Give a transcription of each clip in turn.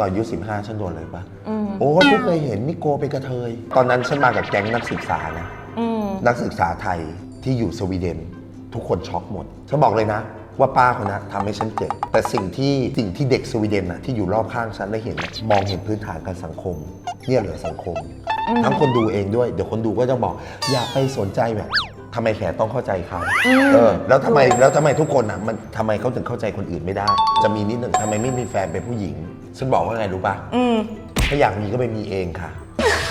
ตอนอายุ15 ฉันโดนเลยปะอืมโอ้ยเพิ่งเคยเห็นนิโกเป็นกระเทย ตอนนั้นฉันมากับแก๊งนักศึกษานะ อืมนักศึกษาไทยที่อยู่สวีเดน ทุกคนช็อกหมด ฉันบอกเลยนะ ว่าป้าคนนั้นทำให้ฉันเจ็บแต่สิ่งที่สิ่งที่เด็กสวีเดนนะที่อยู่รอบข้างฉันได้เห็นนะมองเห็นพื้นฐานการสังคม เนี่ยเหลือสังคมอืมทั้งคนดูเองด้วย เดี๋ยวคนดูก็จะบอก อย่าไปสนใจแบบทำไมแขต้องเข้าใจเขาอืมเออแล้วทำไมแล้วทำไมทุกคนอะมันทำไมเขาถึงเข้าใจคนอื่นไม่ได้ จะมีนิดหนึ่งทำไมไม่มีแฟนเป็นผู้หญิง ฉันบอกว่าไงรู้ป่ะอืมถ้าอยากมีก็ไปมีเองค่ะ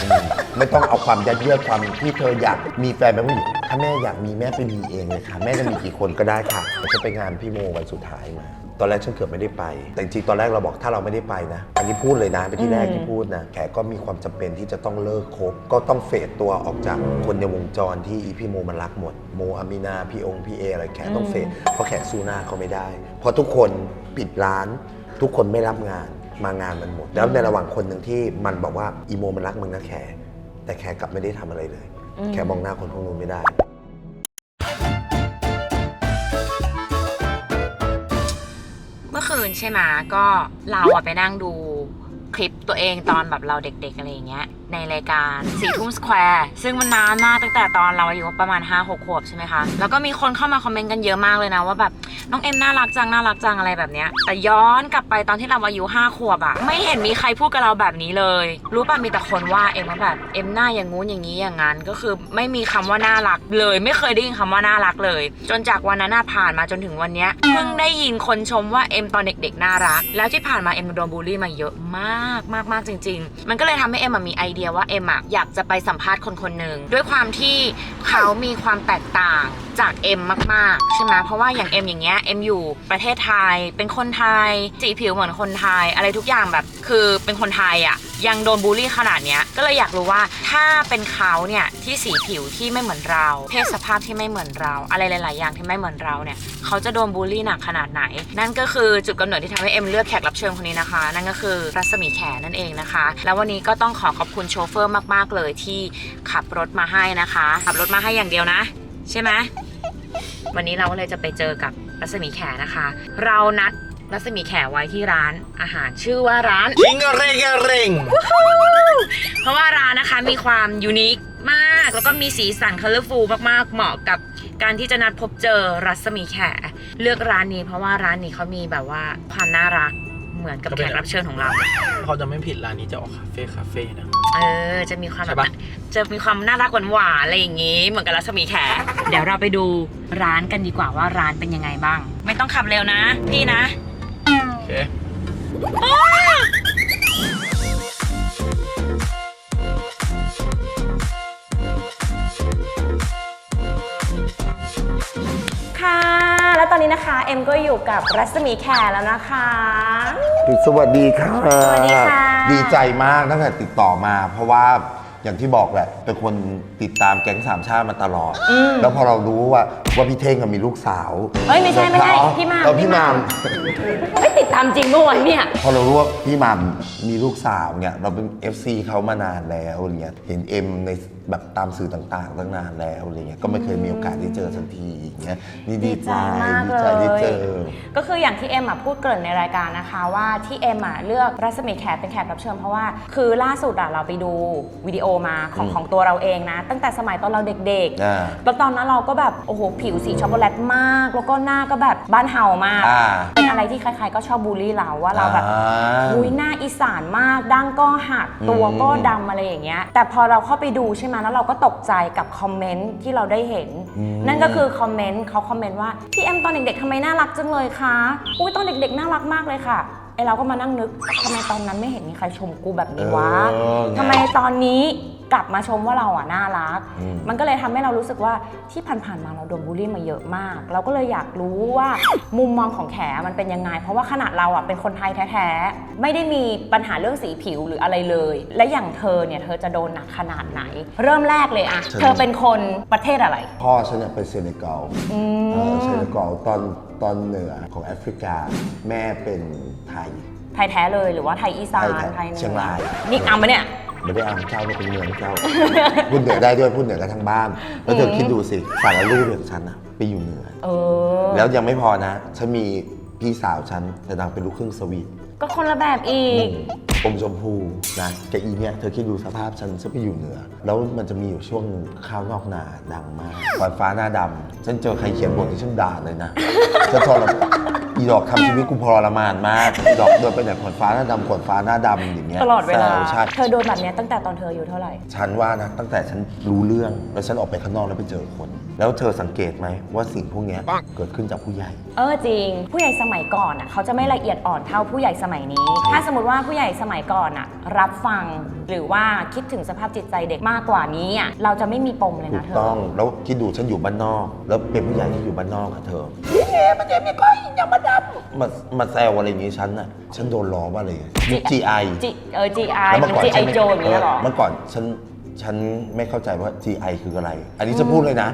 อืมไม่ต้องเอาความยัดเยียดความที่เธออยากมีแฟนเป็นผู้หญิงถ้าแม่อยากมีแม่ไปมีเองเลยค่ะ แม่จะมีกี่คนก็ได้ค่ะฉันไปงานพี่โมวันสุดท้ายมา ตอนแรกฉันเกือบไม่ได้ไป แต่จริงๆตอนแรกเราบอกถ้าเราไม่ได้ไปนะ อันนี้พูดเลยนะเป็นที่แรกที่พูดนะ แขกก็มีความจำเป็นที่จะต้องเลิกคบ ก็ต้องเฟดตัวออกจากคนในวงจรที่อีพี่โมมันรักหมด โมอามินาพี่องค์พี่เออะไรแขกต้องเฟดเพราะแขกสู้หน้าเขาไม่ได้ เพราะทุกคนปิดร้าน ทุกคนไม่รับงาน มางานมันหมด แล้วในระหว่างคนหนึ่งที่มันบอกว่าอีโมมันรักมึงนะแขกแต่แขกกลับไม่ได้ทำอะไรเลย อืมแขกมองหน้าคนพวกนู้นไม่ได้ เมื่อคืนใช่ไหมก็เราอะไปนั่งดู คลิปตัวเองตอนแบบเราเด็กๆอะไรอย่างเงี้ยในรายการสี่ทุ่มสแควร์ซึ่งมันนานมากตั้งแต่ตอนเราอายุประมาณ 5 6 ขวบใช่ไหมคะ แล้วก็มีคนเข้ามาคอมเมนต์กันเยอะมากเลยนะว่าแบบน้องเอ็มน่ารักจัง น่ารักจังอะไรแบบเนี้ยแต่ย้อนกลับไปตอนที่เราอายุ 5 ขวบอะไม่เห็นมีใครพูดกับเราแบบนี้เลย รู้ป่ะมีแต่คนว่าเอ็มว่าแบบเอ็มหน้าอย่างงู้นอย่างนี้อย่างนั้นก็คือไม่มีคำว่าน่ารักเลย ไม่เคยได้ยินคำว่าน่ารักเลย จนจากวันนั้นผ่านมาจนถึงวันเนี้ยเพิ่งได้ยินคนชมว่าเอ็มตอนเด็ก ๆ น่ารัก แล้วที่ผ่านมาเอ็มโดนบูลลี่มาเยอะมากมากมากจริง ๆ มันก็เลยทำให้เอ็มอะมีไอเดียว่าเอ็มอะอยากจะไปสัมภาษณ์คนคนหนึ่งด้วยความที่เขามีความแตกต่างจากเอ็มมากๆใช่ไหมเพราะว่าอย่างเอ็มอย่างเงี้ยเอ็มอยู่ประเทศไทย เป็นคนไทยสีผิวเหมือนคนไทย อะไรทุกอย่างแบบคือเป็นคนไทยอะ ยังโดนบูลลี่ขนาดเนี้ยก็เลยอยากรู้ว่าถ้าเป็นเขาเนี่ยที่สีผิวที่ไม่เหมือนเรา เพศสภาพที่ไม่เหมือนเรา อะไรหลาย ๆ อย่างที่ไม่เหมือนเราเนี่ยเขาจะโดนบูลลี่หนักขนาดไหน นั่นก็คือจุดกำเนิดที่ทำให้เอ็มเลือกแขกรับเชิญคนนี้นะคะ นั่นก็คือรัศมีแขนั่นเองนะคะ แล้ววันนี้ก็ต้องขอขอบคุณโชเฟอร์มาก ๆ เลยที่ขับรถมาให้นะคะ ขับรถมาให้อย่างเดียวนะ ใช่ไหมวันนี้เราก็เลยจะไปเจอกับรัศมีแขนะคะ เรานัด รัศมีแขไว้ที่ร้านอาหารชื่อว่าร้าน ชิงเร่งเร่งเพราะว่าร้านนะคะมีความยูนิคมาก แล้วก็มีสีสันคัลเลอร์ฟูลมากๆ เหมาะกับการที่จะนัดพบเจอรัศมีแขเลือกร้านนี้เพราะว่าร้านนี้เขามีแบบว่าความน่ารักเหมือนกับแขกรับเชิญของเรา เขาจะไม่ผิดร้านนี้จะออกคาเฟ่คาเฟ่นะ เออ จะมีความใช่แบบปะจะมีความน่ารักหวานๆอะไรอย่างงี้ เหมือนกับรัศมีแขเดี๋ยวเราไปดูร้านกันดีกว่าว่าร้านเป็นยังไงบ้าง ไม่ต้องขับเร็วนะ พี่นะโอ เคค่ะ แล้วตอนนี้นะคะ เอ็มก็อยู่กับรัศมีแขแล้วนะคะ สวัสดีค่ะ สวัสดีค่ะ ดีใจมากตั้งแต่ติดต่อมา เพราะว่า อย่างที่บอกแหละเป็นคนติดตามแก๊งสามชาติมาตลอดอืมแล้วพอเรารู้ว่าว่าพี่เท่งอะมีลูกสาวเอ้ยไม่ใช่ไม่ใช่อ๋อพี่หม่ำเออพี่พี่หหม่มาม ไม่ติดตามจริงเมื่อวันเนี่ย พอเรารู้ว่าพี่หมามมีลูกสาวเนี่ย เราเป็น FC เขามานานแล้วอะไรเงี้ยเห็นเอ็มใน แบบตามสื่อต่างๆตั้งนานแล้วอะไรเงี้ยก็ไม่เคยมีโอกาสได้เจอสักทีอย่างเงี้ยนี่ดีใจมากดีเลใจได้เจยอก็คืออย่างที่เอ็มอะพูดเกริ่นในรายการนะคะว่าที่เอ็มอะเลือกรัศมีแขกเป็นแขกรับเชิญเพราะว่าคือล่าสุดอะเราไปดูวิดีโอมาของอืมของตัวเราเองนะ ตั้งแต่สมัยตอนเราเด็กอ่าๆแล้วตอนนั้นเราก็แบบโอ้โหผิวสีช็อกโกแลตมาก แล้วก็หน้าก็แบบบ้านเห่ามากอ่าเป็นอะไรที่ใครๆก็ชอบบูลลี่เราว่าเราแบบอ่าอุ้ยหน้าอีสานมากดั้งก็หักตัวก็ดำอะไรอย่างเงี้ยแต่พอเราเข้าไปดูใช่ไหมแล้วเราก็ตกใจกับคอมเมนต์ที่เราได้เห็น อืม นั่นก็คือคอมเมนต์เขาคอมเมนต์ว่าพี่แอมตอนเด็กๆทำไมน่ารักจังเลยคะอุ้ยตอนเด็กๆน่ารักมากเลยค่ะไอเราก็มานั่งนึกทำไมตอนนั้นไม่เห็นมีใครชมกูแบบนี้วะเออไง ทำไมตอนนี้ กลับมาชมว่าเราอะน่ารัก อืม มันก็เลยทำให้เรารู้สึกว่าที่ผ่านๆมาเราโดนบูลลี่มาเยอะมาก เราก็เลยอยากรู้ว่ามุมมองของแขมันเป็นยังไง เพราะว่าขนาดเราอะเป็นคนไทยแท้ๆ ไม่ได้มีปัญหาเรื่องสีผิวหรืออะไรเลย และอย่างเธอเนี่ยเธอจะโดนหนักขนาดไหน เริ่มแรกเลยอะฉันเธอเป็นคนประเทศอะไร พ่อฉันเนี่ยเป็นเซเนกัลอืเอ่อมเซเนกัลตอนตอนเหนือของแอฟริกา แม่เป็นไทยไทยแท้เลยหรือว่าไทยอีสานไทยแท้ไทยหนือเชียงราย นี่เอามาเนี่ย ไม่ได้อามเจ้าไม่เป็นเมืองเจ้า พูดเหนือได้ด้วยพูดเหนือกันทั้งบ้าน แล้วเธอคิดดูสิสารลูกอย่างฉันนะไปอยู่เหนือ เออ แล้วยังไม่พอนะฉันมีพี่สาวฉันแต่นางเป็นลูกครึ่งสวีทก็คนละแบบอีก อมชมพูนะแกอีเนี่ยเธอคิดดูสภาพฉันฉันไปอยู่เหนือ แล้วมันจะมีอยู่ช่วงหนึ่งข้าวนอกนาดังมากขวานฟ้าหน้าดำฉันเจอใครเขียนบทที่ฉันด่าเลยนะจะทรมาน อีดอกทำชีวิตกูพรมานมากอีดอกเดินไปไหนขวานฟ้าหน้าดำขวานฟ้าหน้าดำอย่างเงี้ยตลอดเวลา แซใช่เธอโดนแบบเนี้ยตั้งแต่ตอนเธออายู่เท่าไหร่ ฉันว่านะตั้งแต่ฉันรู้เรื่องแล้วฉันออกไปข้างนอกแล้วไปเจอคน แล้วเธอสังเกตไหมว่าสิ่งพวกเนี้ยเกิดขึ้นจากผู้ใหญ่ เออจริง ผู้ใหญ่สมัยก่อนอะเขาจะไม่ละเอียดอ่อนเท่าผู้ใหญ่สมัยนี้ ถ้าสมมติว่าผู้ใหญ่สมัยก่อนอะรับฟังหรือว่าคิดถึงสภาพจิตใจเด็กมากกว่านี้อะเราจะไม่มีปมเลยถูนะกเธอ ต้องแล้วคิดดูฉันอยู่บ้านนอก แล้วเป็นผู้ใหญ่ที่อยู่บ้านนอกอะเธอพี่เอมันจะมีก้อยอย่ามาดำมามาแซวอะไรอย่างงี้ฉันน่ะฉันโดนล้อว่าอะไรยุค GI จีเออ GI แล้วมัน GI ฉันไม่โจอย่างเงี้ยเหรอ เมื่อก่อนฉันฉันไม่เข้าใจว่า GI คืออะไร อันนี้จะพูดเลยนะ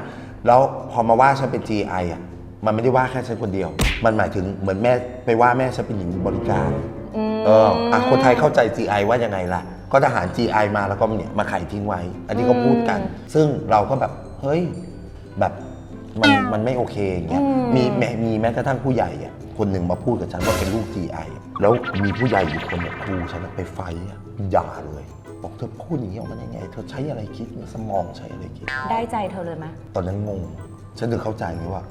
แล้วพอมาว่าฉันเป็น GI อะ มันไม่ได้ว่าแค่ฉันคนเดียว มันหมายถึงเหมือนแม่ไปว่าแม่ฉันเป็นหญิงบริการ เอออะคนไทยเข้าใจ GI ว่ายังไงล่ะ ก็ทหาร GI มาแล้วก็เนี่ยมาไข่ทิ้งไว้ อันนี้ก็พูดกัน ซึ่งเราก็แบบเฮ้ยแบบมันมันไม่โอเคอย่างเงี้ย มีแม้มีแม้กระทั่งผู้ใหญ่อะคนหนึ่งมาพูดกับฉันว่าเป็นลูก GI แล้วมีผู้ใหญ่อยู่คนเนี่ยครูฉันอะไปไฟอะด่าเลย บอกเธอพูดอย่างนี้ออกมาได้ไง เธอใช้อะไรคิดสมองใช้อะไรคิด ได้ใจเธอเลยไหมตอนนั้นงง ฉันถึงเข้าใจไงว่า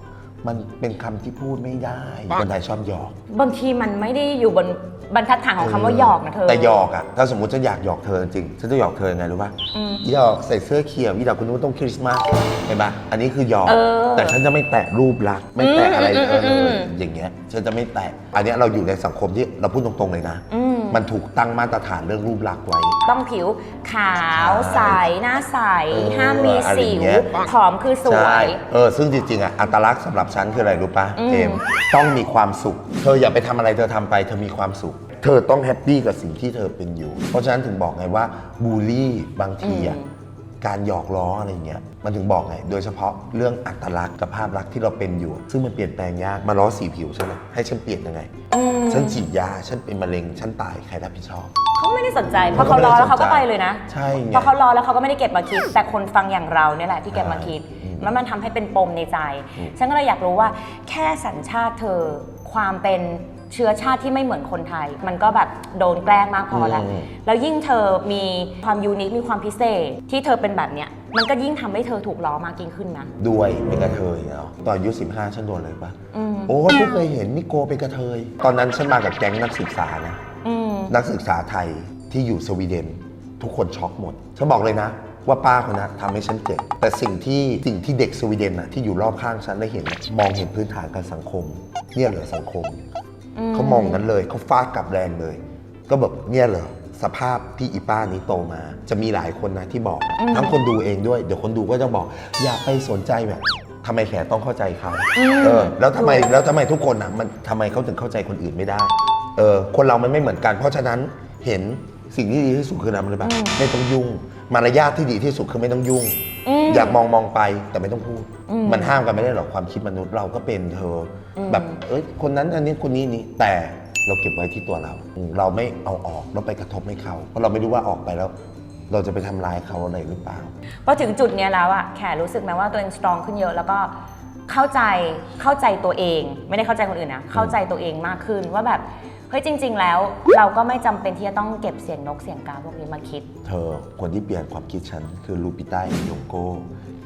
มันเป็นคำที่พูดไม่ได้คนไทยชอบหยอกบางทีมันไม่ได้อยู่บนบรรทัดฐานของคำว่าหยอกนะเธอ แต่หยอกอะถ้าสมมติฉันอยากหยอกเธอจริงฉันจะหยอกเธอยังไงรู้ป่ะอืมหยอกใส่เสื้อเขียวพี่ดอกคุณนึกว่าต้องคริสต์มาสเห็นปะอันนี้คือหยอก เออแต่ฉันจะไม่แตะรูปลักษณ์ไม่แตะอะไรอืมเออืมอือมอย่างเงี้ยฉันจะไม่แตะอันเนี้ยเราอยู่ในสังคมที่เราพูดตรงๆเลยนะ อืม มันถูกตั้งมาตรฐานเรื่องรูปลักษณ์ไว้ ต้องผิวขาวใส หน้าใส เออห้ามมีอะไรสิอย่างวเงี้ย ผอมคือสวใช่ย เออ ซึ่งจริงๆอะ อัตลักษณ์สำหรับฉันคืออะไรรู้ปะอืม เอมต้องมีความสุข เธออย่าไปทำอะไรเธอทำไป เธอมีความสุข เธอต้องแฮปปี้กับสิ่งที่เธอเป็นอยู่ เพราะฉะนั้นถึงบอกไงว่าบูลลี่บางทีอะ การหยอกล้ออะไรเงี้ย มันถึงบอกไง โดยเฉพาะเรื่องอัตลักษณ์กับภาพลักษณ์ที่เราเป็นอยู่ ซึ่งมันเปลี่ยนแปลงยากมาล้อสีผิวใช่ไหมให้ฉันเปลี่ยนยังไง อืมฉันฉีดยา ฉันเป็นมะเร็ง ฉันตาย ใครรับผิดชอบ เขาไม่ได้สนใจเพราะเขารอแล้วเขาก็ไปเลยนะ ใช่ไงเพราะเขารอแล้วเขาก็ไม่ได้เก็บมาคิด แต่คนฟังอย่างเราเนี่ยแหละที่เก็บมาคิดอืมมันมันทำให้เป็นปมในใจ อืม ฉันก็เลยอยากรู้ว่า แค่สัญชาติเธอ ความเป็นเชื้อชาติที่ไม่เหมือนคนไทย มันก็แบบโดนแกล้งมากพอแล้วอืมแล้วยิ่งเธอมีความยูนิค มีความพิเศษที่เธอเป็นแบบเนี้ย มันก็ยิ่งทำให้เธอถูกล้อมากยิ่งขึ้นนะ ด้วยเป็นกระเทยเนาะตอนอายุ15 ฉันโดนเลยปะอืม โอ้ยเพิ่งเคยเห็นนิโกเป็นกระเทย ตอนนั้นฉันมากับแก๊งนักศึกษานะ อืม นักศึกษาไทยที่อยู่สวีเดน ทุกคนช็อกหมด ฉันบอกเลยนะ ว่าป้าคนนั้นทำให้ฉันเจ็บ แต่สิ่งที่สิ่งที่เด็กสวีเดนนะที่อยู่รอบข้างฉันได้เห็นนะมองเห็นพื้นฐานการสังคม เนี่ยเหรอสังคม เขามองนั้นเลยเขาฟาดกลับแรงเลย ก็แบบเนี่ยเหรอ สภาพที่อีป้านี้โตมา จะมีหลายคนนะที่บอก ทั้งคนดูเองด้วย เดี๋ยวคนดูก็จะบอก อย่าไปสนใจแบบทำไมแขต้องเข้าใจเขาเออ แล้วทำไมแล้วทำไมทุกคนอะมันทำไมเขาถึงเข้าใจคนอื่นไม่ได้ เออ คนเรามันไม่เหมือนกัน เพราะฉะนั้นเห็นสิ่งที่ดีที่สุดคืออะไรแบบไม่ต้องยุ่ง มารยาทที่ดีที่สุดคือไม่ต้องยุ่งอืมอยากมองมองไปแต่ไม่ต้องพูดอืมมันห้ามกันไม่ได้หรอกความคิดมนุษย์เราก็เป็นเธออแบบเอ้ยคนนั้นอันนี้คนนี้นี่แต่ เราเก็บไว้ที่ตัวเราอืมเราไม่เอาออกแล้วไปกระทบให้เขา เพราะเราไม่รู้ว่าออกไปแล้ว เราจะไปทำลายเขาอะไรหรือเปล่า พอถึงจุดเนี้ยแล้วอะแขรู้สึกไหมว่าตัวเองสตรองขึ้นเยอะแล้วก็เข้าใจเข้าใจตัวเอง ไม่ได้เข้าใจคนอื่นนะเข้าใจตัวเองมากขึ้นว่าแบบเฮ้ยจริง ๆ แล้ว เราก็ไม่จำเป็นที่จะต้องเก็บเสียงนกเสียงกาพวกนี้มาคิด เธอคนที่เปลี่ยนความคิดฉันคือลูปิต้าเอยงโก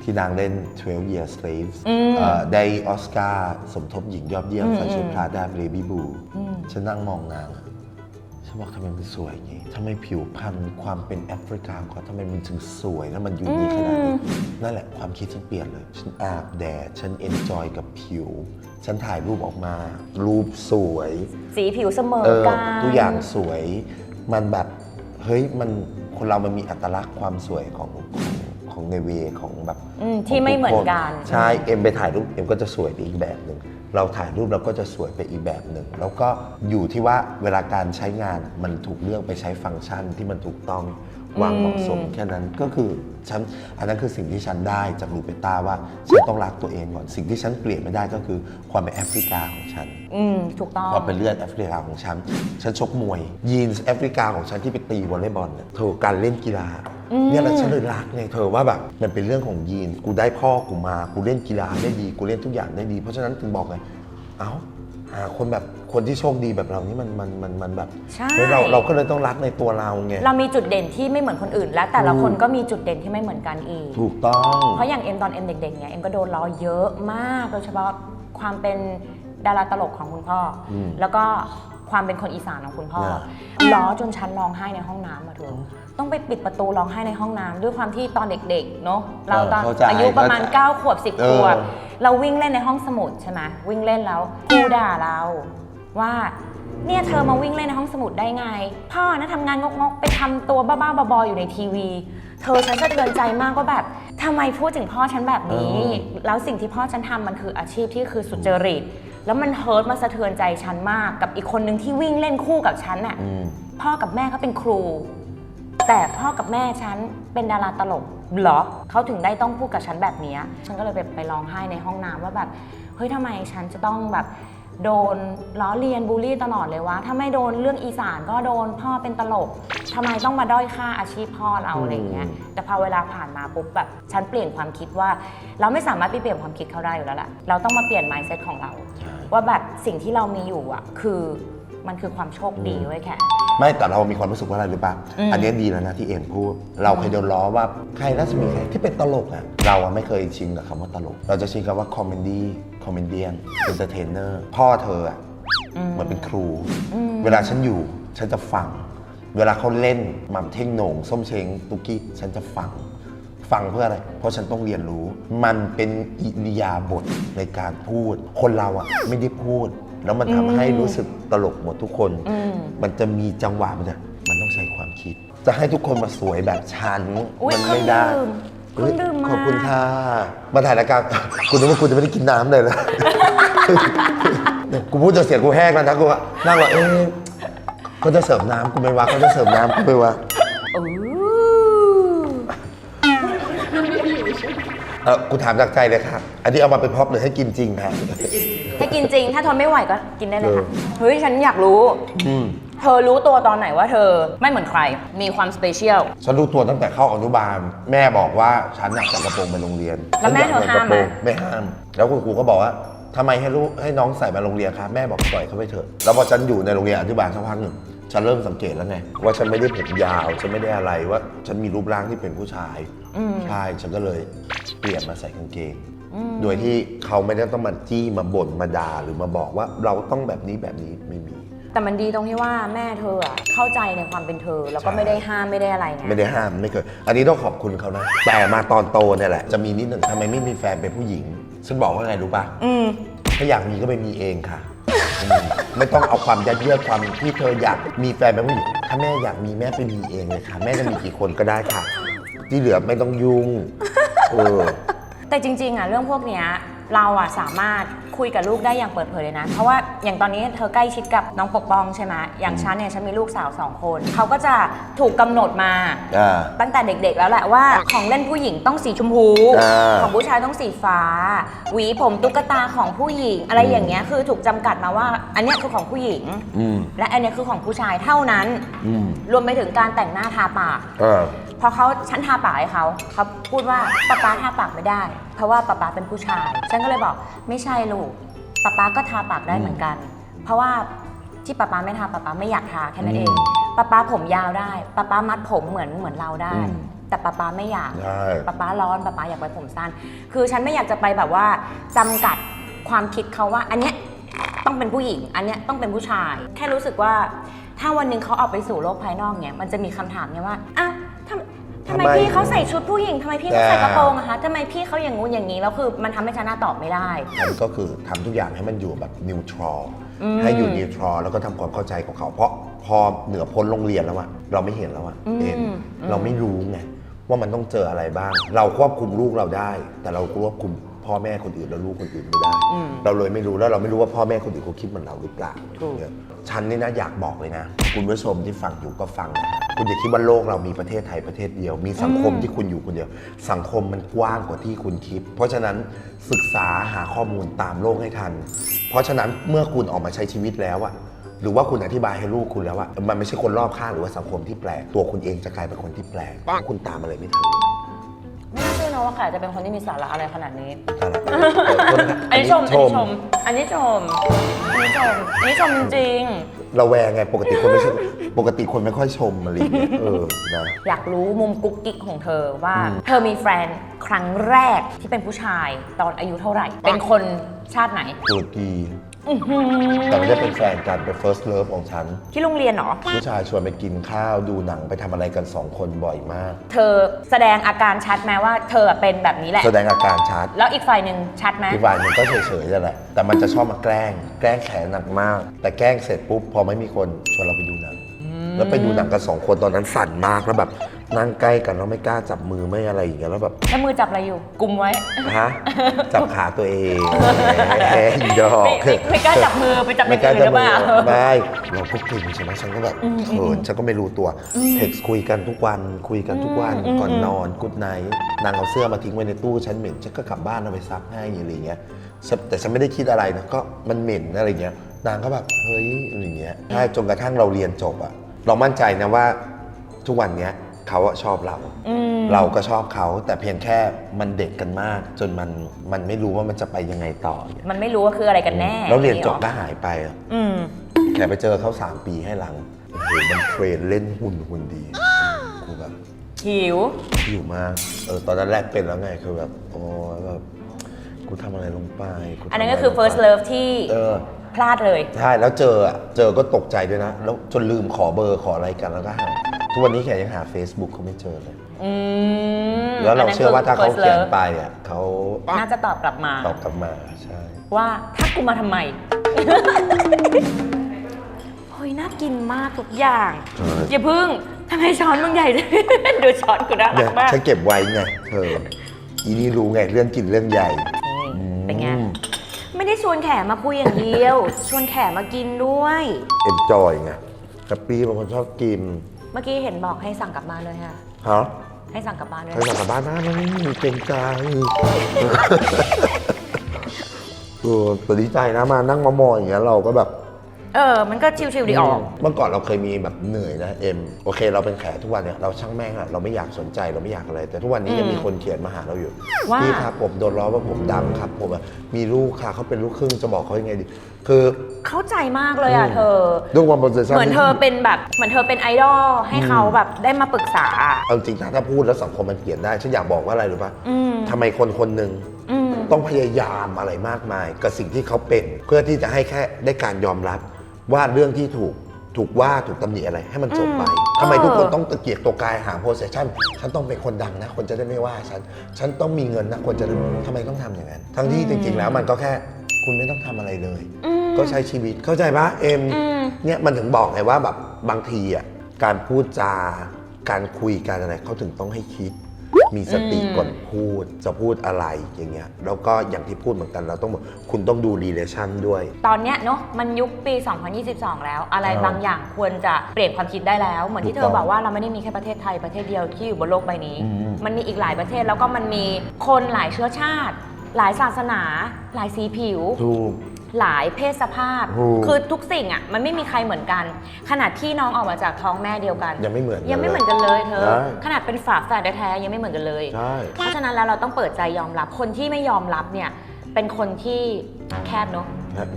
ที่นางเล่น 12 Years Slave อืมเอ่อได้ออสการ์สมทบหญิงยอดเยี่ยมอืมใส่ชุดอืมพลาด้าเบบี้บูอืมฉันนั่งมองนางอะฉันบอกทำไมมันสวยอย่างงี้ทำไมผิวพรรณความเป็นแอฟริกาของเขาทำไมมันถึงสวยแล้วมันยูนิคขนาดนี้ นั่นแหละความคิดฉันเปลี่ยนเลย ฉันอาบแดด ฉันเอนจอยกับผิว ฉันถ่ายรูปออกมา รูปสวย สีผิวเสมอเออกันทุกอย่างสวย มันแบบ เฮ้ย มันคนเรามันมีอัตลักษณ์ความสวยของ ของของในเวของแบบอืมที่ไม่เหมือนกัน ใช่เอ็มไปถ่ายรูปเอ็มก็จะสวยไปอีกแบบหนึ่งเราถ่ายรูปเราก็จะสวยไปอีกแบบหนึ่งแล้วก็อยู่ที่ว่าเวลาการใช้งานมันถูกเลือกไปใช้ฟังก์ชันที่มันถูกต้อง วางเหมาะสมแค่นั้นก็คือฉันอันนั้นคือสิ่งที่ฉันได้จากลูเปต้าว่าฉันต้องรักตัวเองก่อนสิ่งที่ฉันเปลี่ยนไม่ได้ก็คือความเป็นแอฟริกาของฉันอืมถูกต้องความเป็นเลือดแอฟริกาของฉัน ฉันชกมวย ยีนส์แอฟริกาของฉันที่ไปตีวอลเลย์บอลเนี่ยเธอการเล่นกีฬาเนี่ยแหละฉันเลยรักไงเธอว่าแบบมันเป็นเรื่องของยีนกูได้พ่อกูมากูเล่นกีฬาได้ดีกูเล่นทุกอย่างได้ดี เพราะฉะนั้นถึงบอกไงเอ้า หาคนแบบคนที่โชคดีแบบเรานี่มันมันมันมันแบบใช่เฮ้ยเราเราก็เลยต้องรักในตัวเราไง เรามีจุดเด่นที่ไม่เหมือนคนอื่น และแต่ละถูกคนก็มีจุดเด่นที่ไม่เหมือนกันอีก ถูกต้อง เพราะอย่างเอ็มตอนเอ็มเด็กๆเนี่ยเอ็มก็โดนล้อเยอะมากโดยเฉพาะความเป็นดาราตลกของคุณพ่ออมแล้วก็ความเป็นคนอีสานของคุณพ่ออ่าล้อจนฉันร้องไห้ในห้องน้ำมาเถอะต้องไปปิดประตูร้องไห้ในห้องน้ำด้วยความที่ตอนเด็กๆเนาะเราตอนเข้าใจอายุประมาณ เข้าใจ9 ขวบ 10เอขอวบ เราวิ่งเล่นในห้องสมุดใช่ไหมวิ่งเล่นแล้วครูด่าเราว่าเนี่ยเธอมาวิ่งเล่นในห้องสมุดได้ไง พ่อนะทำงานงกๆ ไปทำตัวบ้าๆบอๆอยู่ในทีวี เธอฉันสะเทือนใจมากว่าแบบทำไมพูดถึงพ่อฉันแบบนี้ แล้วสิ่งที่พ่อฉันทำมันคืออาชีพที่คือสุจริต แล้วมันเฮิร์ตมาสะเทือนใจฉันมาก กับอีกคนนึงที่วิ่งเล่นคู่กับฉันน่ะอืมพ่อกับแม่เขาเป็นครู แต่พ่อกับแม่ฉันเป็นดาราตลก เหรอเขาถึงได้ต้องพูดกับฉันแบบนี้ ฉันก็เลยไปไปร้องไห้ในห้องน้ำว่าแบบ เฮ้ยทำไมฉันจะต้องแบบโดนล้อเลียนบูลลี่ตลอดเลยวะ ถ้าไม่โดนเรื่องอีสานก็โดนพ่อเป็นตลกทำไมต้องมาด้อยค่าอาชีพพ่อเราอะไรเงี้ย แต่พอเวลาผ่านมาปุ๊บแบบฉันเปลี่ยนความคิดว่า เราไม่สามารถไปเปลี่ยนความคิดเขาได้อยู่แล้วแหละ เราต้องมาเปลี่ยน mindset ของเรา ว่าแบบสิ่งที่เรามีอยู่อะคือ มันคือความโชคดีไว้ยแค่ ไม่แต่เรามีความรู้สึกว่าอะไรรู้ป่ะอืม อันนี้ดีแล้วนะที่เอ็มพูด เราเคยโดนล้อว่าใครน่าจะมีใครที่เป็นตลกอะเราอะไม่เคยชินกับคำว่าตลก เราจะชินกับว่าคอมเมดี้คอมเมเดียนเอนเตอร์เทนเนอร์พ่อเธออะเหมือนเป็นครู เวลาฉันอยู่ฉันจะฟัง เวลาเขาเล่นหม่ำเท่งโหน่งส้มเช้งตุกกี้ฉันจะฟัง ฟังเพื่ออะไร เพราะฉันต้องเรียนรู้ มันเป็นอิริยาบถในการพูด คนเราอะไม่ได้พูด แล้วมันทำให้รู้สึกตลกหมดทุกคนอืมมันจะมีจังหวะมันจะมันต้องใช้ความคิด จะให้ทุกคนมาสวยแบบฉันอุ๊ยมัไม่ได้เครื่องดื่มเครื่องดื่มมา ขอบคุณค่ะมาถ่ายรายการ คุณนึกว่าคุณจะไม่ได้กินน้ำเลยนะเนี่ยกูพูดจนเสียงกูแห้งแล้วนะกูว่านั่งว่าเอ๊ะเขาจะเสิร์ฟน้ำกูไม่ว่าเขาจะเสิร์ฟน้ำกูไม่ว่าโอ้เออกูถามจากใจเลยค่ะ อันนี้เอามาเป็นพ็อปหรือให้กินจริงค่ะ ถ้ากินจริง ถ้าทนไม่ไหวก็กินได้เลยค่ะเออเฮ้ยฉันอยากรู้ อืมเธอรู้ตัวตอนไหนว่าเธอไม่เหมือนใคร มีความสเปเชียล ฉันรู้ตัวตั้งแต่เข้าอนุบาล แม่บอกว่าฉันอยากใส่กระโปรงไปโรงเรียนแล้วแม่เธอฉันยกใส่กระโปรงห้ามไหม ไม่ห้าม แล้วคุณครูก็บอกว่าทำไมให้ลูกให้น้องใส่มาโรงเรียนคะแม่บอกปล่อยเขาไปเถอะ แล้วพอฉันอยู่ในโรงเรียนอนุบาลสักพักหนึ่งฉันเริ่มสังเกตแล้วไงว่าฉันไม่ได้ผมยาวฉันไม่ได้อะไรว่า ฉันมีรูปร่างที่เป็นผู้ชายอืม ใช่ฉันก็เลยเปลี่ยนมาใส่กางเกงอืม โดยที่เขาไม่ได้ต้องมาจี้มาบ่นมาด่าหรือมาบอกว่าเราต้องแบบนี้แบบนี้ไม่มี แต่มันดีตรงที่ว่าแม่เธออะเข้าใจในความเป็นเธอ แล้วก็ใช่ ไม่ได้ห้ามไม่ได้อะไรไงไม่ได้ห้ามไม่เคย อันนี้ต้องขอบคุณเขานะ แต่มาตอนโตเนี่ยแหละ จะมีนิดหนึ่งทำไมไม่มีแฟนเป็นผู้หญิง ฉันบอกว่าไงรู้ป่ะ อืม ถ้าอยากมีก็ไปมีเองค่ะอืมไม่ต้องเอาความยัดเยียดความที่เธออยากมีแฟนเป็นผู้หญิง ถ้าแม่อยากมีแม่ไปมีเองเลยค่ะ แม่จะมีกี่คนก็ได้ค่ะ ที่เหลือไม่ต้องยุ่ง เออ แต่จริงๆอะเรื่องพวกเนี้ยเราอะสามารถคุยกับลูกได้อย่างเปิดเผยเลยนะ เพราะว่าอย่างตอนนี้เธอใกล้ชิดกับน้องปกป้องใช่ไหมอย่างฉันเนี่ยฉันมีลูกสาวสองคนเขาก็จะถูกกำหนดมา อ่า ตั้งแต่เด็กๆแล้วแหละว่าของเล่นผู้หญิงต้องสีชมพู อ่าของผู้ชายต้องสีฟ้า หวีผมตุ๊กตาของผู้หญิง อะไรอย่างเงี้ยคือถูกจำกัดมาว่า อันเนี้ยคือของผู้หญิง อืมและอันเนี้ยคือของผู้ชายเท่านั้น อืมรวมไปถึงการแต่งหน้าทาปากเออ พอเขาฉันทาปากให้เขาเขาพูดว่าป๊าป๊าทาปากไม่ได้ เพราะว่าป๊าป๊าเป็นผู้ชาย ฉันก็เลยบอกไม่ใช่ลูกป๊าป๊าก็ทาปากได้เหมือนกัน เพราะว่าที่ป๊าป๊าไม่ทาป๊าป๊าไม่อยากทาแค่นั้นเองอืมป๊าป๊าผมยาวได้ป๊าป๊ามัดผมเหมือนเหมือนเราได้อืมแต่ป๊าป๊าไม่อยากได้ป๊าป๊าร้อนป๊าป๊าอยากไว้ผมสั้น คือฉันไม่อยากจะไปแบบว่าจำกัดความคิดเขาว่า อันเนี้ยต้องเป็นผู้หญิง อันเนี้ยต้องเป็นผู้ชาย แค่รู้สึกว่าถ้าวันหนึ่งเขาออกไปสู่โลกภายนอกเนี่ยมันจะมีคำถามเนี่ยว่าอะทำ ทำไมทำไมพี่เขาใส่ชุดผู้หญิงทำไมพี่เขาใส่กระโปรงอะคะทำไมพี่เขาอย่างงู้นอย่างนี้แล้วคือมันทำให้ฉันน่าตอบไม่ได้ มันก็คือทำทุกอย่างให้มันอยู่แบบนิวทรอลอืมให้อยู่นิวทรอลแล้วก็ทำความเข้าใจกับเขา เพราะพอเหนือพ้นโรงเรียนแล้วอะเราไม่เห็นแล้วอะอืมเอ็นอืมเราไม่รู้ไงว่ามันต้องเจออะไรบ้าง เราควบคุมลูกเราได้ แต่เราควบคุม พ่อแม่คนอื่นและลูกคนอื่นไม่ได้อืมเราเลยไม่รู้แล้วเราไม่รู้ว่าพ่อแม่คนอื่นเขาคิดเหมือนเราหรือเปล่าถูกเนี่ยฉันนี่นะอยากบอกเลยนะ คุณผู้ชมที่ฟังอยู่ก็ฟังนะคุณอย่าคิดว่าโลกเรามีประเทศไทยประเทศเดียว มีสังคมที่คุณอยู่คนเดียว สังคมมันกว้างกว่าที่คุณคิด เพราะฉะนั้นศึกษาหาข้อมูลตามโลกให้ทัน เพราะฉะนั้นเมื่อคุณออกมาใช้ชีวิตแล้วอะหรือว่าคุณอธิบายให้ลูกคุณแล้วว่ามันไม่ใช่คนรอบข้างหรือว่าสังคมที่แปลกตัวคุณเองจะกลายเป็นคนที่แปลกเพราะคุณตามอะไรไม่ทันไม่ น่าเชื่อเนนะว่าแขกจะเป็นคนที่มีสาระอะไรขนาดนี้เอาละเปิดต้นนะอันนี้ชม อันนี้ชม อันนี้ชม อันนี้ชม อันนี้ชมจริงเราแวงไงปกติคนไม่ชมปกติคนไม่ค่อยชมอะไรอย่างเงี้ยเออนะอยากรู้มุมกุ๊กกิ๊กของเธอว่าอืมเธอมีแฟนครั้งแรกที่เป็นผู้ชายตอนอายุเท่าไหร่ เป็นคนชาติไหนตุรกีอื้อหือ แต่ไม่ได้เป็นแฟนกันเป็น first love ของฉัน ที่โรงเรียนเหรอ ผู้ชายชวนไปกินข้าวดูหนังไปทำอะไรกันสองคนบ่อยมาก เธอแสดงอาการชัดไหมว่าเธอเป็นแบบนี้แหละ แสดงอาการชัดแล้วอีกฝ่ายหนึ่งชัดไหม อีกฝ่ายหนึ่งก็เฉยๆนั่นแหละ แต่มันจะชอบมาแกล้ง แกล้งแขนหนักมาก แต่แกล้งเสร็จปุ๊บพอไม่มีคนชวนเราไปดูหนัง แล้วไปดูหนังกันสองคนตอนนั้นสั่นมากแล้วแบบ นั่งใกล้กันแล้วไม่กล้าจับมือไม่อะไรอย่างเงี้ยแล้วแบบแล้วมือจับอะไรอยู่ กุมไว้ฮะจับขาตัวเองแหมดอกไม่ไม่ไม่กล้าจับมือไปจับไม่กล้ามือหจัรืบอเปมือล่าไม่เราก็เก่งใช่ไหมฉันก็แบบเขินฉันก็ไม่รู้ตัวเท็กซ์คุยกันทุกวันคุยกันทุกวันอืมก่อนนอนกุดไนท์นางเอาเสื้อมาทิ้งไว้ในตู้ฉันเหม็นฉันก็กลับบ้านเอาไปซักให้อะไรเงี้ยฉันแต่ฉันไม่ได้คิดอะไรนะก็มันเหม็นอะไรเงี้ยนางก็แบบเฮ้ยอะไรเงี้ยใช่จนกระทั่งเราเรียนจบอะเรามั่นใจนะว่าทุกวันเนี้ย เขาอะชอบเรา อืม เราก็ชอบเขาแต่เพียงแค่มันเด็กกันมาก จนมันมันไม่รู้ว่ามันจะไปยังไงต่อเนี่ยมันไม่รู้ว่าคืออะไรกันแน่แล้วเรียนจบอก็หายไปอะอืม แค่ไปเจอเขาสามปีให้หลังโอ้โหมันเทรนเล่นหุ่นหุ่นดีกูแบบ หิว หิวมาก เออ ตอนนั้นแรกเป็นแล้วไง คือแบบ โอ้ยแบบ กูทำอะไรลงไปกูทำอันนั้นก็คือะไรลงไป first love ที่เออ พลาดเลย ใช่ แล้วเจออะเจอก็ตกใจด้วยนะ แล้วจนลืมขอเบอร์ขออะไรกัน แล้วก็หาย ทุกวันนี้แขยังหา Facebook เขาไม่เจอเลย อืมแล้วเรานนั้นเชื่อว่าถ้าเขา first เขียน love ไปอะเขาน่าจะตอบกลับมา ตอบกลับมาใช่ ว่าถ้ากูมาทำไม เฮ้ยน่ากินมากทุกอย่าง เอออย่าพึ่งทำไมช้อนมึงใหญ่จังดูช้อนกูน่ารัเนี่ยกมาก ฉันเก็บไว้ไงเธออีนี่รู้ไงเรื่องกินเรื่องใหญ่นี่เป็นไงอืมไม่ได้ชวนแขกมาคุยอย่างเดียว ชวนแขกมากินด้วย เอ็นจอยไงแฮปปี้บางคนชอบกิน เมื่อกี้เห็นบอกให้สั่งกลับบ้านด้วยค่ะฮะให้สั่งกลับบ้านด้วยใครสั่งกลับบ้านนะไม่มีเกรงใจเออแต่ดีใจนะมานั่งมามองอย่างเงี้ยเราก็แบบ เออ มันก็ชิวๆดีออก เมื่อก่อนเราเคยมีแบบเหนื่อยนะเอ็มโอเค เราเป็นแขกทุกวันเนี่ยเราช่างแม่งอะเราไม่อยากสนใจเราไม่อยากอะไร แต่ทุกวันนี้ยังมีคนเขียนมาหาเราอยู่ว่าพี่ครับผมโดนล้อว่าผมดำครับผมอะมีลูกค่ะเขาเป็นลูกครึ่งจะบอกเขายังไงดี คือเข้าใจมากเลยอะเธอด้วยความบริสุทธิ์เหมือนเธอเป็นแบบเหมือนเธอเป็นไอดอลให้เขาแบบได้มาปรึกษาเอาจริงๆถ้าถ้าพูดแล้วสังคมมันเปลี่ยนได้ฉันอยากบอกว่าอะไรรู้ปะอืมทำไมคนคนหนึ่งอืมต้องพยายามอะไรมากมาย กับสิ่งที่เขาเป็น เพื่อที่จะให้แค่ได้การยอมรับ ว่าเรื่องที่ถูกถูกว่าถูกตำหนิอะไรให้มันจบไปอืมทำไมเออ ทุกคนต้องตะเกียกตะกายหาโพสเซชันฉันต้องเป็นคนดังนะ คนจะได้ไม่ว่าฉัน ฉันต้องมีเงินนะ คนจะได้ทำไมต้องทำอย่างนั้น ทั้งที่จริง ๆ แล้วมันก็แค่คุณไม่ต้องทำอะไรเลย อืมก็ใช้ชีวิตเข้าใจปะเอ็ม อืม เนี่ยมันถึงบอกไงว่าแบบบางทีอะการพูดจาการคุยกันอะไรเขาถึงต้องให้คิด มีสติอืมก่อนพูดจะพูดอะไรอย่างเงี้ยแล้วก็อย่างที่พูดเหมือนกันเราต้องบอกคุณต้องดูรีเลชั่นด้วย ตอนเนี้ยเนาะมันยุคปี 2022 แล้ว อะไรครับบางอย่างควรจะเปลี่ยนความคิดได้แล้ว เหมือนที่ถูเธกต้อองบอกว่าเราไม่ได้มีแค่ประเทศไทยประเทศเดียวที่อยู่บนโลกใบนี้อืมมันมีอีกหลายประเทศแล้วก็มันมีคนหลายเชื้อชาติ หลายศาสนา หลายสีผิว ถูก หลายเพศสภาพ ถูก คือทุกสิ่งอะมันไม่มีใครเหมือนกัน ขนาดที่น้องออกมาจากท้องแม่เดียวกัน ยังไม่เหมือนยังไม่เหมือนกันเลยเธอ ใช่ ขนาดเป็นฝาแฝดแท้ๆยังไม่เหมือนกันเลย ใช่ เพราะฉะนั้นแล้วเราต้องเปิดใจยอมรับ คนที่ไม่ยอมรับเนี่ยเป็นคนที่แคบเนาะ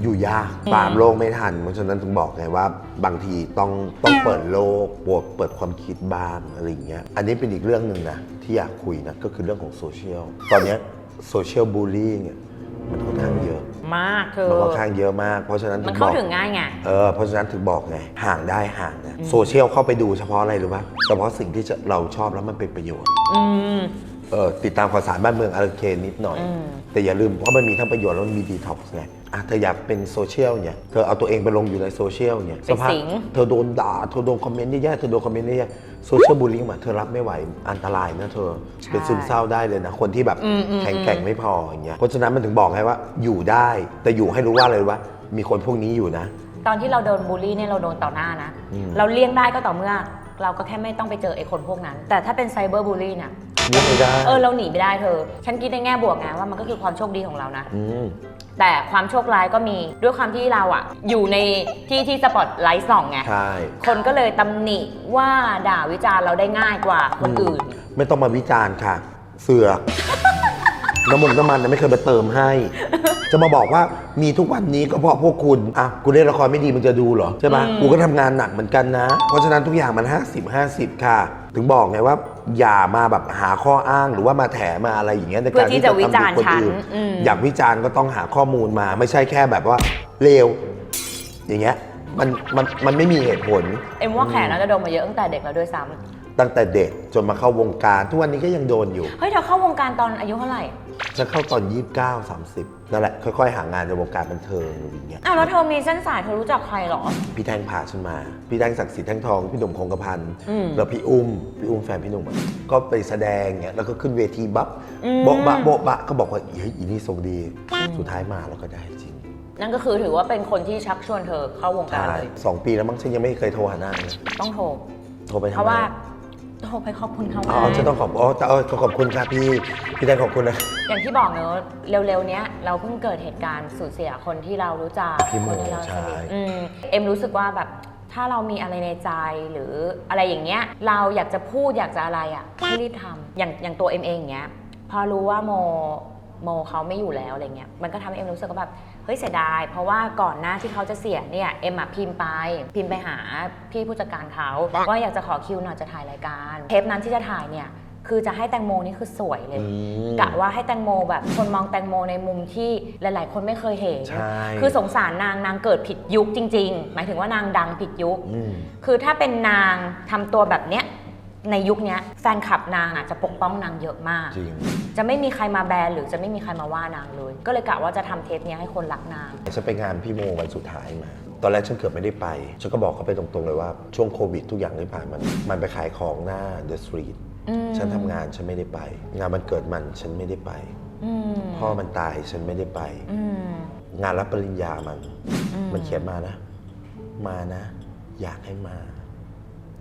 อยู่ยากอืมตามโลกไม่ทัน เพราะฉะนั้นถึงบอกไงว่าบางทีต้องต้องเปิดโลกเปิดเปิดความคิดบ้างอะไรอย่างเงี้ย อันนี้เป็นอีกเรื่องหนึ่งนะ ที่อยากคุยนะ ก็คือเรื่องของโซเชียล ตอนเนี้โซเชียลบูลลี่เนี่ยมันค่อนข้างเยอะ มากเธอมันค่อนข้างเยอะมาก เพราะฉะนั้นมันบเข้าอกถึงง่ายไงเออเพราะฉะนั้นถึงบอกไงห่างได้ห่างนะโซเชียลเข้าไปดูเฉพาะอะไรรู้ป่ะเฉพาะสิ่งที่จะเราชอบแล้วมันเป็นประโยชน์อืมเออติดตามข่าวสารบ้านเมืองอาร์เคนิดหน่อยอืมแต่อย่าลืมว่ามันมีทั้งประโยชน์แล้วมันมีดีท็อกซ์ไงอะเธออยากเป็นโซเชียลเนี่ยเธอเอาตัวเองไปลงอยู่ในโซเชียลเนี่ยไปสักพักสิงเธอโดนด่าเธอโดนคอมเมนต์แย่ๆเธอโดนคอมเมนต์แย่ๆ โซเชียลบูลลี่มาเธอรับไม่ไหวอันตรายนะเธอใช่เป็นซึมเศร้าได้เลยนะ คนที่แบบอืมอืม แข็งแกร่งไม่พออย่างเงี้ยเพราะฉะนั้นมันถึงบอกไงว่าอยู่ได้ แต่อยู่ให้รู้ว่าอะไรรู้ว่า มีคนพวกนี้อยู่นะ ตอนที่เราโดนบูลลี่เนี่ยเราโดนต่อหน้านะ อืม เราเลี่ยงได้ก็ต่อเมื่อ เราก็แค่ไม่ต้องไปเจอไอ้คนพวกนั้น แต่ถ้าเป็นไซเบอร์บูลลี่เนี่ยเลือกไม่ได้เออเราหนีไม่ได้เธอ ฉันคิดในแง่บวกไงว่ามันก็คือความโชคดีของเรานะอืม แต่ความโชคร้ายก็มีด้วยความที่เราอะอยู่ในที่ที่สปอตไลท์ส่องไงใช่ คนก็เลยตำหนิว่าด่าวิจารณ์เราได้ง่ายกว่าคนอื่น ไม่ต้องมาวิจารณ์ค่ะ เสือกน้ำมันน้ำมันน่ะไม่เคยมาเติมให้ จะมาบอกว่ามีทุกวันนี้ก็เพราะพวกคุณ อะ กูเล่นละครไม่ดีมึงจะดูเหรอ ใช่ปะกูก็ทำงานหนักเหมือนกันนะ เพราะฉะนั้นทุกอย่างมัน 50 50 ค่ะ ถึงบอกไงว่า อย่ามาแบบหาข้ออ้างหรือว่ามาแถมาอะไรอย่างเงี้ยในเพื่การอที่ที่จะจะวิตำหจานิรณ์คนฉันอื่นอืมอยากวิจารณ์ก็ต้องหาข้อมูลมา ไม่ใช่แค่แบบว่าเลวอย่างเงี้ยมันมันมันไม่มีเหตุผล เอ็มว่าแขนน่าจะโดนมาเยอะตั้งแต่เด็กแล้วด้วยซ้ ตั้งแต่เด็กจนมาเข้าวงการ ทุกวันนี้ก็ยังโดนอยู่ำเฮ้ยเธอเข้าวงการตอนอายุเท่าไหร่จะเข้าตอน 29 30 นั่นแหละ ค่อยๆ หางานในวงการบันเทิงอย่างเงี้ยอ้าวแล้วเธอมีเส้นสายเธอรู้จักใครเหรอ พี่แท่งพาฉันมา พี่แท่งศักดิ์สิทธิ์แท่งทอง พี่หนุ่มคงกระพันธ์อืมแล้วพี่อุ้ม พี่อุ้มแฟนพี่หนุ่มอะก็ไปแสดงเงี้ยแล้วก็ขึ้นเวทีบัฟอืม โบ๊ะบะโบ๊ะบะก็บอกว่าเฮ้ยอีนี่ทรงดี สุดท้ายมาแล้วก็ได้จริงนั่นก็คือถือว่าเป็นคนที่ชักชวนเธอเข้าวงการใช่เลย สองปีแล้วมั้งฉันยังไม่เคยโทรหาหน้าเลยต้องโทร โทรไปทำไมเพราะว่า โทรไปขอบคุณเขาอ๋อฉันต้องขอบอ๋อแต่เออขอบคุณครับพี่พี่แท่งขอบคุณนะ อย่างที่บอกเนอะเร็วๆเนี้ยเราเพิ่งเกิดเหตุการณ์สูญเสียคนที่เรารู้จักพี่โมคนที่เราสใช่นิทอืมเอ็มรู้สึกว่าแบบถ้าเรามีอะไรในใจหรืออะไรอย่างเงี้ย เราอยากจะพูดอยากจะอะไรอะให้รีบทำอย่างอย่างตัวเอ็มเองอย่างเงี้ย พอรู้ว่าโมโมเขาไม่อยู่แล้วอะไรเงี้ยมันก็ทำให้เอ็มรู้สึกว่าแบบ เฮ้ยเสียดาย เพราะว่าก่อนหน้าที่เขาจะเสียเนี่ยเอ็มอะพิมพ์ไป พิมพ์ไปหาพี่ผู้จัดการเขาว่าอยากจะขอคิวหน่อยจะถ่ายรายการเทปนั้นที่จะถ่ายเนี่ยคือจะให้แตงโมนี่คือสวยเลยอืมกะว่าให้แตงโมแบบคนมองแตงโมในมุมที่หลาย ๆ คนไม่เคยเห็นใช่คือสงสารนางนางเกิดผิดยุคจริง ๆ หมายถึงว่านางดังผิดยุคอืมคือถ้าเป็นนางทำตัวแบบเนี้ย ในยุคเนี้ยแฟนคลับนางอะจะปกป้องนางเยอะมาก จริง จะไม่มีใครมาแบนหรือจะไม่มีใครมาว่านางเลย ก็เลยกะว่าจะทำเทปเนี้ยให้คนรักนาง ฉันไปงานพี่โมวันสุดท้ายมา ตอนแรกฉันเกือบไม่ได้ไป ฉันก็บอกเขาไปตรงๆเลยว่าช่วงโควิดทุกอย่างที่ผ่านมัน มันไปขายของหน้าเดอะสตรีท อืมฉันทำงานฉันไม่ได้ไป งานมันเกิดมันฉันไม่ได้ไป อืมพ่อมันตายฉันไม่ได้ไป อืมงานรับปริญญามัน อืมมันเขียนมานะ มานะ อยากให้มา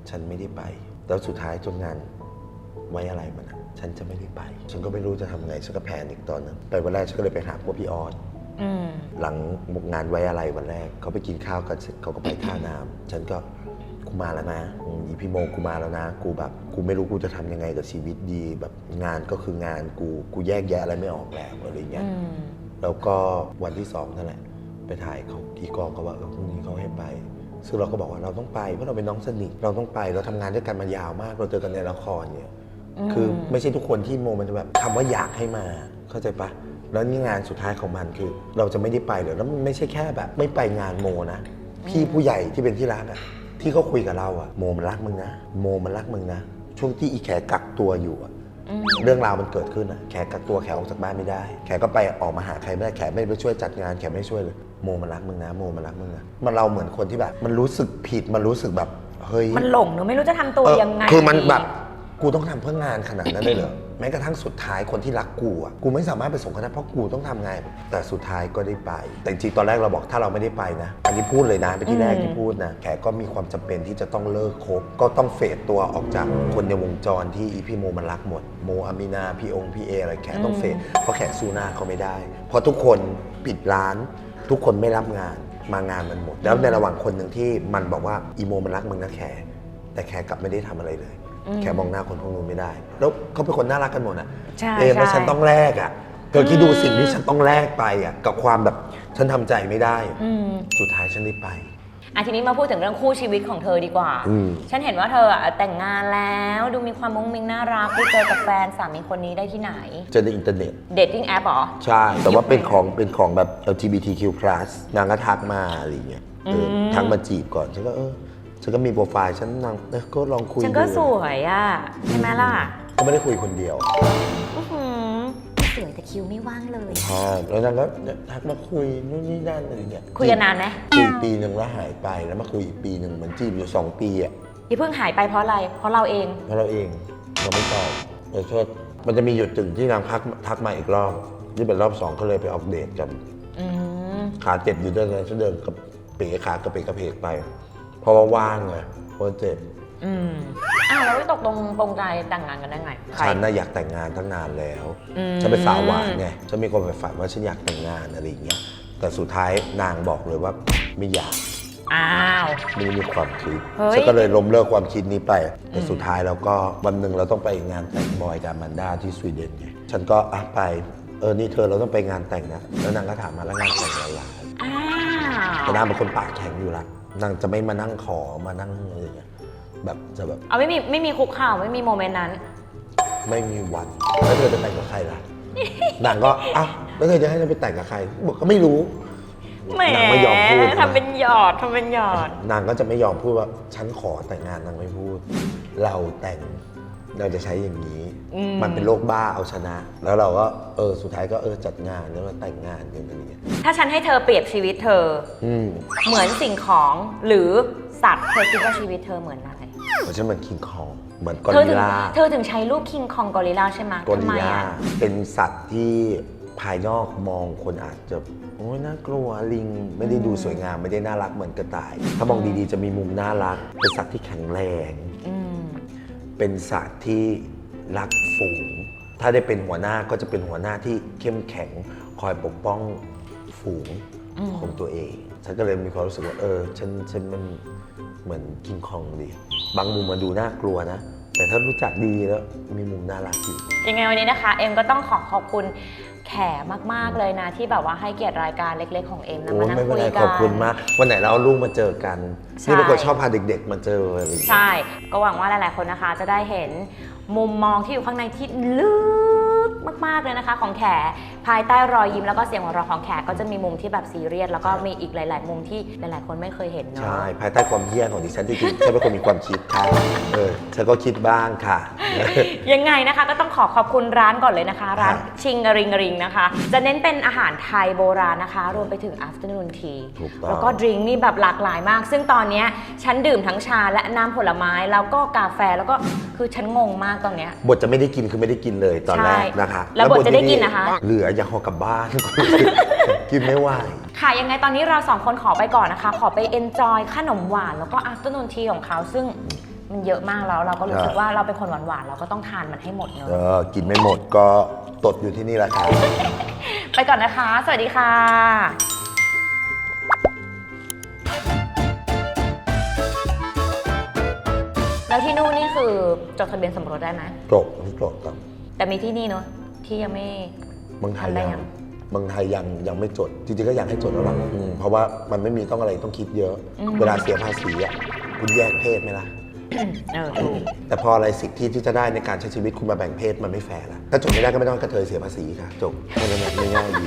ฉันไม่ได้ไป แล้วสุดท้ายจนงานไว้อะไรมันอะฉันจะไม่ได้ไป ฉันก็ไม่รู้จะทำไงฉันก็แพนิคตอนนั้นไปวันแรกฉันก็เลยไปหาพวกพี่ออส อืม หลังงานไว้อะไรวันแรกเขาไปกินข้าวกันเสร็จเขาก็ไปท่าน้ำฉันก็กูมาแล้วนะอืมอีพี่โมกูมาแล้วนะ กูแบบกูไม่รู้กูจะทำยังไงกับชีวิตดีแบบงานก็คืองานกูกูแยกแยะอะไรไม่ออกแล้วอะไรเงี้ยอืม แล้วก็วันที่สองนั่นแหละ ไปถ่ายเขาที่กองเขาว่าเออพรุ่งนี้เขาให้ไป ซึ่งเราก็บอกว่าเราต้องไปเพราะเราเป็นน้องสนิทเราต้องไปเราทำงานด้วยกันมายาวมากเราเจอกันในละครเนี่ยอืมคือไม่ใช่ทุกคนที่โมมันจะแบบคำว่าอยากให้มาเข้าใจปะแล้วนี่งานสุดท้ายของมันคือ เราจะไม่ได้ไปเลยแล้วมันไม่ใช่แค่แบบ ไม่ไปงานโมนะพี่ผู้ใหญ่ที่เป็นที่รักอะที่เขาคุยกับเราอะโมมันรักมึงนะโมมันรักมึงนะช่วงที่อีแขกักตัวอยู่อะอืมเรื่องราวมันเกิดขึ้นอะแขกกักตัวแขกออกจากบ้านไม่ได้ แขกก็ไปออกมาหาใครไม่ได้แขกไม่ไปช่วยจัดงานแขกไม่ช่วยเลย โมมันรักมึงนะโมมันรักมึงนะมันเราเหมือนคนที่แบบ มันรู้สึกผิดมันรู้สึกแบบเฮ้ยมันหลงหนูไม่รู้จะทำตัวเออยังไงคือมันดีแบบกูต้องทำเพื่องานขนาดนั้นได้เหรอแม้กระทั่งสุดท้ายคนที่รักกูอะกูไม่สามารถไปส่งเขาได้เพราะกูต้องทำงาน แต่สุดท้ายก็ได้ไป แต่จริงๆตอนแรกเราบอกถ้าเราไม่ได้ไปนะ อันนี้พูดเลยนะเป็นที่แรกที่พูดนะแขกก็มีความจำเป็นที่จะต้องเลิกคบก็ต้องเฟดตัวออกจากคนในวงจรที่อีพี่โมมันรักหมดโมอามินาพี่องค์พี่เออะไรแขกต้องเฟดเพราะแขกสู้หน้าเขาไม่ได้ เพราะทุกคนปิดร้าน ทุกคนไม่รับงานมางานมันหมด แล้วในระหว่างคนหนึ่งที่มันบอกว่าอีโมมันรักมึงนะแขกแต่แขกกลับไม่ได้ทำอะไรเลยอืมแขกมองหน้าคนพวกนู้นไม่ได้ แล้วเขาเป็นคนน่ารักกันหมดอะใช่เอมแล้วใช่ฉันต้องแลกอะเธอคิดดูสิ่งที่ฉันต้องแลกไปอะกับความแบบฉันทำใจไม่ได้อืมสุดท้ายฉันได้ไป อะทีนี้มาพูดถึงเรื่องคู่ชีวิตของเธอดีกว่า อืม ฉันเห็นว่าเธออะแต่งงานแล้วดูมีความมุ้งมิ้งน่ารักไปเจอกับแฟนสามีคนนี้ได้ที่ไหน เจอในอินเทอร์เน็ต เดทติ้งแอปหรอ ใช่ แต่ว่าเป็นของเป็นของแบบ LGBTQ+ นางก็ทักมาอะไรอย่างเงี้ยเอออม ทักมาจีบก่อน ฉันก็เออ ฉันก็มีโปรไฟล์ฉันนางเออก็ลองคุยฉันก็ดูสวยอะ ใช่ไหมล่ะก็ไม่ได้คุยคนเดียว อื้อหือส วยแต่คิวไม่ว่างเลย ใช่แล้วนางก็ทักมาคุยนู่นนี่นั่นอะไรเงี้ยคุยกันนานไหมคุยปีหนึ่งแล้วหายไปแล้วมาคุยอีกปีหนึ่งเหมือนจีบอยู่สองปีอะที่เพิ่งหายไปเพราะอะไร เพราะเราเอง เพราะเราเองเราไม่ตอบเออโทษมันจะมีหยุดถึงที่นางทักทักมาอีกรอบที่เป็นรอบสองก็เลยไปออกเดทกันอืมขาเจ็บอยู่ด้วยไงฉันเดินกับเป๋ขากระเปกกระเพกไป เพราะว่าว่างไงเพราะว่าเจ็บ อืมอ้าวแล้วไม่ตกลงปรงใจแต่งงานกันได้ไงใคร ฉันน่ะอยากแต่งงานตั้งนานแล้วอืม ฉันเป็นสาวหวานไงฉันมีความใฝ่ฝันว่าฉันอยากแต่งงานอะไรอย่างเงี้ยแต่สุดท้ายนางบอกเลยว่าไม่อยากอ้าว ไม่ได้มีความคิดเฮ้ย ฉันก็เลยล้มเลิกความคิดนี้ไปแต่สุดท้ายแล้วก็วันหนึ่งเราต้องไปงานแต่งบอยกับแอมแมนด้าที่สวีเดนไงฉันก็อะไปเออนี่เธอเราต้องไปงานแต่งนะแล้วนางก็ถามมาแล้วงานแต่งอะไรล่ะ อ้าแต่วนางเป็นคนปากแข็งอยู่ละนางจะไม่มานั่งขอมานั่งอะไรอย่างเงี้ย แบบจะแบบเอาไม่มีไม่มีคุกเข่าวไม่มีโมเมนต์นั้น ไม่มีวัน แล้วเธอจะแต่งกับใครล่ะ นางก็อ้าวแล้วเธอจะให้ฉันไปแต่งกับใคร บอกก็ไม่รู้ แหมนางไม่ยอมพูด ทำเป็นหยอดทำเป็นหยอด นางก็จะไม่ยอมพูดว่าฉันขอแต่งงานนางไม่พูด เราแต่งเราจะใช้อย่างนี้ อืม มันเป็นโรคบ้าเอาชนะ แล้วเราก็เออสุดท้ายก็เออจัดงานแล้วมาแต่งงานกันอะไรอย่างเงี้ยถ้าฉันให้เธอเปรียบชีวิตเธอ อืมเหมือนสิ่งของหรือสัตว์เธอคิดว่าชีวิตเธอเหมือนอะไร เพราะฉันเหมือนคิงคองเหมือนกอเธอริลถึงลาเธอถึงใช้รูปคิงคองกอริลลาใช่ไหมกอทำริลไมลาอะ เป็นสัตว์ที่ภายนอกมองคนอาจจะโอ้ยน่ากลัวลิงไม่ได้ดูสวยงามไม่ได้น่ารักเหมือนกระต่าย ถ้ามองดีๆจะมีมุมน่ารัก เป็นสัตว์ที่แข็งแรง อืม เป็นสัตว์ที่รักฝูง ถ้าได้เป็นหัวหน้าก็จะเป็นหัวหน้าที่เข้มแข็ง คอยปกป้องฝูงอืม ของตัวเอง ฉันก็เลยมีความรู้สึกว่าเออ ฉันฉันมันเหมือนกิงคองดี บางมุมมันดูน่ากลัวนะ แต่ถ้ารู้จักดีแล้วมีมุมน่ารักอยู่ยังไงวันนี้นะคะ เอ็มก็ต้องขอขอบคุณแขมาก ๆ เลยนะ ที่แบบว่าให้เกียรติรายการเล็ก ๆ ของเอ็มนะโอ้มายนั่งไม่เป็นคุยไรกันขอบคุณมาก วันไหนเราเอาลูกมาเจอกันใช่นี่เป็นคนชอบพาเด็ก ๆ มาเจออะไรอย่างเงี้ยใช่ ก็หวังว่าหลาย ๆ คนนะคะ จะได้เห็นมุมมองที่อยู่ข้างในที่ลึกมาก ๆ เลยนะคะ ของแขภายใต้รอยยิ้มแล้วก็เสียงหัวเราะของแขก็จะมีมุมที่แบบซีเรียสแล้วก็มีอีกหลาย ๆ มุมที่หลาย ๆ คนไม่เคยเห็นเนาะ ใช่ภายใต้ความเฮี้ยของดิฉันที่จริงฉันเป็นคนมีความคิดค่ะเออฉันก็คิดบ้างค่ะ ยังไงนะคะก็ต้องขอขอบคุณร้านก่อนเลยนะคะ ร้านครับชิงริงริงนะคะ จะเน้นเป็นอาหารไทยโบราณนะคะ รวมไปถึง afternoon tea ถูกต้อง แล้วก็ดริงก์นี่แบบหลากหลายมาก ซึ่งตอนเนี้ยฉันดื่มทั้งชาและน้ำผลไม้แล้วก็กาแฟแล้วก็คือฉันงงมากตอนเนี้ย บทจะไม่ได้กินคือไม่ได้กินเลยตอนแรกใช่นะคะแล้วบทจะได้กินนะคะ เหลืออยากห่อกลับบ้าน กินไม่ไหว ค่ะ ยังไงตอนนี้เราสองคนขอไปก่อนนะคะ ขอไป enjoy ขนมหวาน แล้วก็ afternoon tea ของเขาซึ่งมันเยอะมากแล้ว เราก็รู้สึกครับว่าเราเป็นคนหวานๆเราก็ต้องทานมันให้หมดเนเออะอกินไม่หมดก็ตดอยู่ที่นี่แหละครับ ไปก่อนนะคะ สวัสดีค่ะ แล้วที่นู่นนี่คือจดทะเบียนสมรสได้ไหมจบนี่จบครับ แต่มีที่นี่เนอะที่ยังไม่ เมืองไทยทำได้ยัยังง เมืองไทยยังยังไม่จด จริงๆก็อยากให้จดแล้วล่ะอืมเพราะว่ามันไม่มีต้องอะไรต้องคิดเยอะ อืม เวลาเสียภาษีอะคุณแยกเพศไหมล่ะ เออถูกแต่พออะไรสิทธิที่จะได้ในการใช้ชีวิตคุณมาแบ่งเพศมันไม่แฟร์ละถ้าจดไม่ได้ก็ไม่ต้องให้กระเทยเสียภาษีค่ะจบแค่นั้นแหละง่ายๆดี